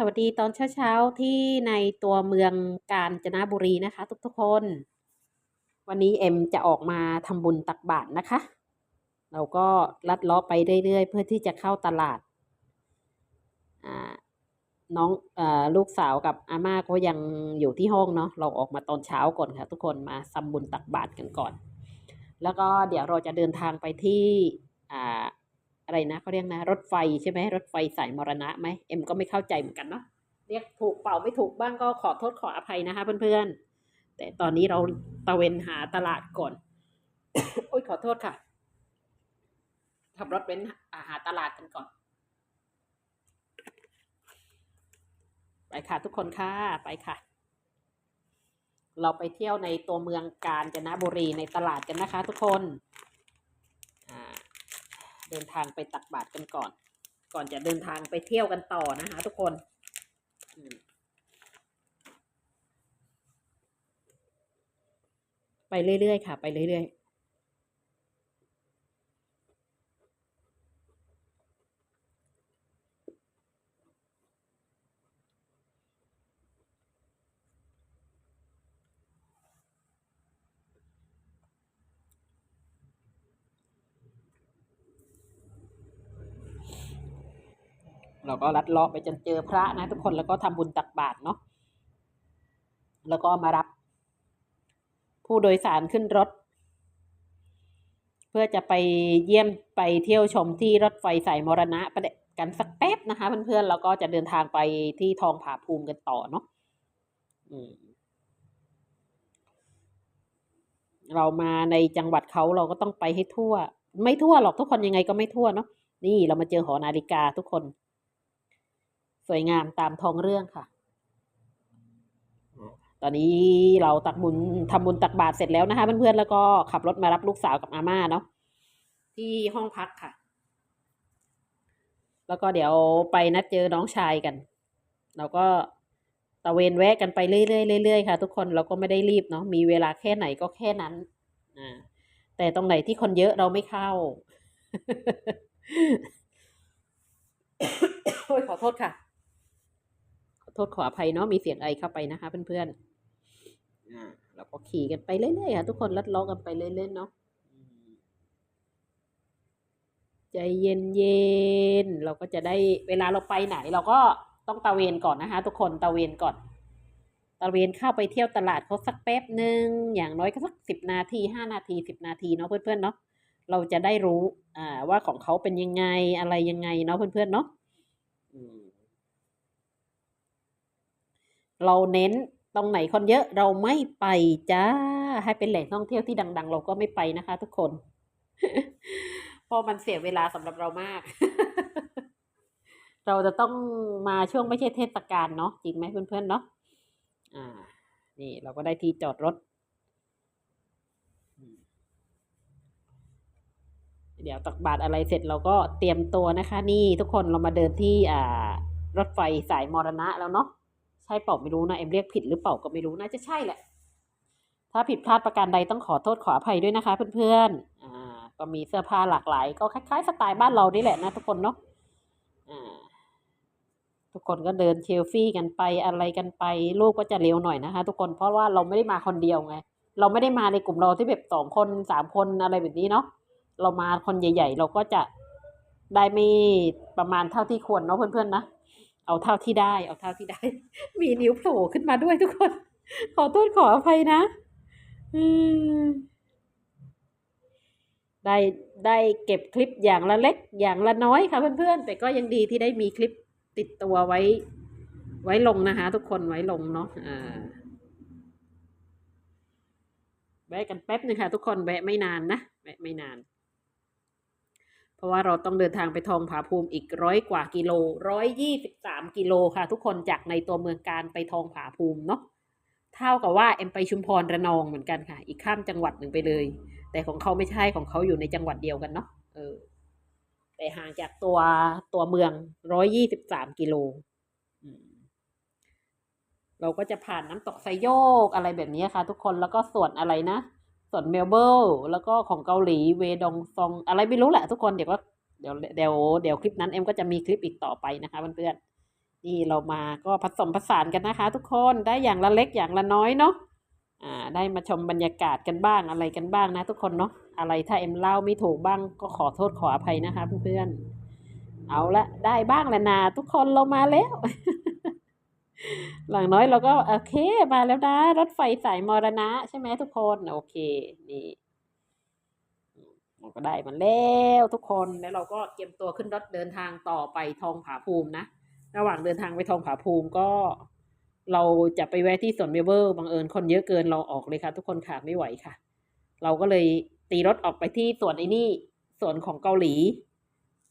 สวัสดีตอนเช้าๆที่ในตัวเมืองกาญจนบุรีนะคะ ทุกๆคน วันนี้เอ็มจะออกมาทำบุญตักบาตรนะคะ เราก็ลัดเลาะไปเรื่อยๆ เพื่อที่จะเข้าตลาดน้องอลูกสาวกับอาม่าก็ยังอยู่ที่ห้องเนาะเราออกมาตอนเช้าก่อนค่ะ ทุกคนมาทำบุญตักบาตรกันก่อน แล้วก็เดี๋ยวเราจะเดินทางไปที่ อะไรนะเขาเรียกนะ รถไฟใช่ไหมรถไฟสายมรณะไหมเอ็มก็ไม่เข้าใจเหมือนกันเนาะเรียกถูกเป่าไม่ถูกบ้างก็ขอโทษขออภัยนะคะเพื่อนๆ แต่ตอนนี้เราตะเวนหาตลาดก่อน โอ้ยขอโทษค่ะขับรถเว้นหาตลาดกันก่อน ไปค่ะทุกคนค่ะไปค่ะ เราไปเที่ยวในตัวเมืองกาญจนบุรีในตลาดกันนะคะ ทุกคน เดินทางไปตักบาตรกันก่อน ก่อนจะเดินทางไปเที่ยวกันต่อนะคะ ทุกคนไปเรื่อยๆค่ะ ไปเรื่อยๆ เราก็ลัดเลาะไปจนเจอพระนะทุกคนแล้วก็ทำบุญตักบาตรเนาะแล้วก็มารับ ผู้โดยสารขึ้นรถ เพื่อจะไปเยี่ยมไปเที่ยวชมที่รถไฟสายมรณะประเดกันสักแป๊บนะคะเพื่อนๆแล้วก็จะเดินทางไปที่ทองผาภูมิกันต่อเนาะเรามาในจังหวัดเขาเราก็ต้องไปให้ทั่ว ไม่ทั่วหรอกทุกคนยังไงก็ไม่ทั่วเนาะนี่เรามาเจอหอนาฬิกาทุกคน สวยงามตามท้องเรื่องค่ะ ตอนนี้เราตักบุญทำบุญตักบาตรเสร็จแล้วนะคะ เพื่อนๆแล้วก็ขับรถมารับลูกสาวกับอาม่าเนาะที่ห้องพักค่ะ แล้วก็เดี๋ยวไปนัดเจอน้องชายกัน เราก็ตะเวนแวะกันไปเรื่อยๆเรื่อยๆค่ะ ทุกคนเราก็ไม่ได้รีบเนาะมีเวลาแค่ไหนก็แค่นั้นอ่าแต่ตรงไหนที่คนเยอะเราไม่เข้า โอ้ยขอโทษค่ะขอโทษขออภัยเนาะมีเสียงไอเข้าไปนะคะเพื่อนๆอ่าเราก็ขี่กันไปเรื่อยๆค่ะทุกคนลัดเล้อกันไปเรื่อยๆเนาะอืมใจเย็นๆเราก็จะได้เวลาเราไปไหน เราก็ต้องตะเวนก่อนนะคะ ทุกคนตะเวนก่อน ตะเวนเข้าไปเที่ยวตลาดเขาสักแป๊บหนึ่งอย่างน้อยก็สักสิบนาทีห้านาทีสิบนาทีเนาะเพื่อนๆเนาะเราจะได้รู้อ่าว่าของเขาเป็นยังไงอะไรยังไงเนาะเพื่อนๆเนาะอืม เราเน้นตรงไหนคนเยอะเราไม่ไปจ้า ให้เป็นแหล่งท่องเที่ยวที่ดัง ๆ เราก็ไม่ไปนะคะ ทุกคน เพราะมันเสียเวลาสำหรับเรามาก เราจะต้องมาช่วงไม่ใช่เทศกาลเนาะจริงไหมเพื่อนๆเนาะอ่า นี่เราก็ได้ที่จอดรถ เดี๋ยวตักบาตรอะไรเสร็จเราก็เตรียมตัวนะคะ นี่ทุกคนเรามาเดินที่อ่ารถไฟสายมรณะแล้วเนาะ ช่เปล่าไม่รู้นะเอ็มเรียกผิดหรือเปล่าก็ไม่รู้น่าจะใช่แหละ ถ้าผิดพลาดประการใดต้องขอโทษขออภัยด้วยนะคะเพื่อนๆอ่าก็มีเสื้อผ้าหลากหลาย ก็คล้ายๆสไตล์บ้านเรานี่แหละนะทุกคนเนาะอ่าทุกคนก็เดินเชลฟี่กันไปอะไรกันไปลูกก็จะเร็วหน่อยนะคะ ทุกคนเพราะว่าเราไม่ได้มาคนเดียวไง เราไม่ได้มาในกลุ่มเราที่แบบสองคนสามคนอะไรแบบนี้เนาะเรามาคนใหญ่ ๆ เราก็จะได้ไม่ประมาณเท่าที่ควรเนาะเพื่อนๆนะ เอาเท่าที่ได้ เอาเท่าที่ได้ มีนิ้วโผล่ขึ้นมาด้วยทุกคน ขอโทษขออภัยนะอืมได้ได้เก็บคลิปอย่างละเล็กอย่างละน้อยค่ะเพื่อนๆ แต่ก็ยังดีที่ได้มีคลิปติดตัวไว้ ไว้ลงนะคะทุกคนไว้ลงเนาะอ่าแวะกันแป๊บนึงค่ะทุกคนแวะไม่นานนะแวะไม่นาน เพราะว่าเราต้องเดินทางไปทองผาภูมิอีกร้อยกว่ากิโลร้อยยี่สิบสามกิโลค่ะ ทุกคนจากในตัวเมืองการไปทองผาภูมิเนาะเท่ากับว่าเอ็มไปชุมพรระนองเหมือนกันค่ะ อีกข้ามจังหวัดหนึ่งไปเลย แต่ของเขาไม่ใช่ของเขาอยู่ในจังหวัดเดียวกันเนาะเออแต่ห่างจากตัวตัวเมืองร้อยยี่สิบสามกิโลเราก็จะผ่านน้ำตกไซโยกอะไรแบบนี้ค่ะ ทุกคนแล้วก็ส่วนอะไรนะ ส่วนเมลเบิลแล้วก็ของเกาหลีเวดองซองอะไรไม่รู้แหละทุกคนเดี๋ยวก็เดี๋ยวเดี๋ยวเดี๋ยวคลิปนั้นเอ็มก็จะมีคลิปอีกต่อไปนะคะเพื่อนๆนี่เรามาก็ผสมผสานกันนะคะ ทุกคนได้อย่างละเล็กอย่างละน้อยเนาะอ่าได้มาชมบรรยากาศกันบ้างอะไรกันบ้างนะ ทุกคนเนาะอะไรถ้าเอ็มเล่าไม่ถูกบ้างก็ขอโทษขออภัยนะคะเพื่อนๆเอาละได้บ้างแล้วนะทุกคนเรามาแล้ว หลังน้อยเราก็โอเคมาแล้วนะ รถไฟสายมรณะ ใช่ไหมทุกคนโอเค นี่เราก็ได้มาแล้วทุกคนแล้วเราก็เตรียมตัวขึ้นรถเดินทางต่อไปทองผาภูมินะระหว่างเดินทางไปทองผาภูมิก็ เราจะไปแวะที่สวนเมเบิลบังเอิญคนเยอะเกินเราออกเลยค่ะ ทุกคนค่ะไม่ไหวค่ะ เราก็เลยตีรถออกไปที่สวนไอ้นี่สวนของเกาหลี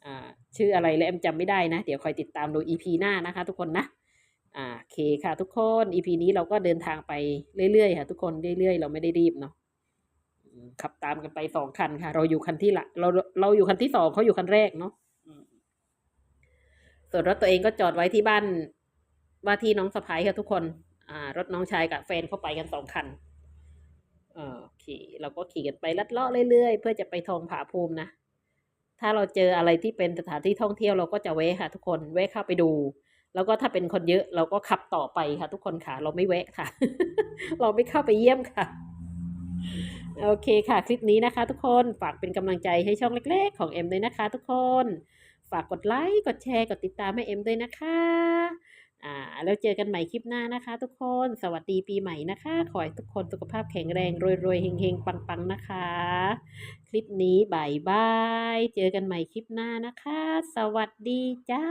อ่าชื่ออะไรแล้วเอ็มจำไม่ได้นะ เดี๋ยวคอยติดตามดูอีพีหน้านะคะ ทุกคนนะ อ่าโอเคค่ะทุกคนอีพีนี้เราก็เดินทางไปเรื่อยๆค่ะ ทุกคนเรื่อยๆ เราไม่ได้รีบเนาะขับตามกันไปสองคันค่ะ เราอยู่คันที่ละเราเราอยู่คันที่สองเขาอยู่คันแรกเนาะส่วนรถตัวเองก็จอดไว้ที่บ้านว่าที่น้องสะพ้ายค่ะทุกคน อ่ารถน้องชายกับแฟนเข้าไปกันสองคันเออโอเคเราก็ขี่กันไปลัดเลาะเรื่อยๆ เพื่อจะไปทองผาภูมินะ ถ้าเราเจออะไรที่เป็นสถานที่ท่องเที่ยวเราก็จะแวะค่ะทุกคนแวะเข้าไปดู แล้วก็ถ้าเป็นคนเยอะเราก็ขับต่อไปค่ะ ทุกคนค่ะ เราไม่แวะค่ะ เราไม่เข้าไปเยี่ยมค่ะ โอเคค่ะ คลิปนี้นะคะ ทุกคนฝากเป็นกำลังใจให้ช่องเล็ก ๆ ของเอ็มด้วยนะคะ ทุกคน ฝากกดไลค์กดแชร์กดติดตามให้เอ็มด้วยนะคะอ่าแล้วเจอกันใหม่คลิปหน้านะคะ ทุกคนสวัสดีปีใหม่นะคะ ขอให้ทุกคนสุขภาพแข็งแรงรวยๆเฮงๆ ปังๆนะคะ คลิปนี้บายบาย เจอกันใหม่คลิปหน้านะคะ สวัสดีจ้า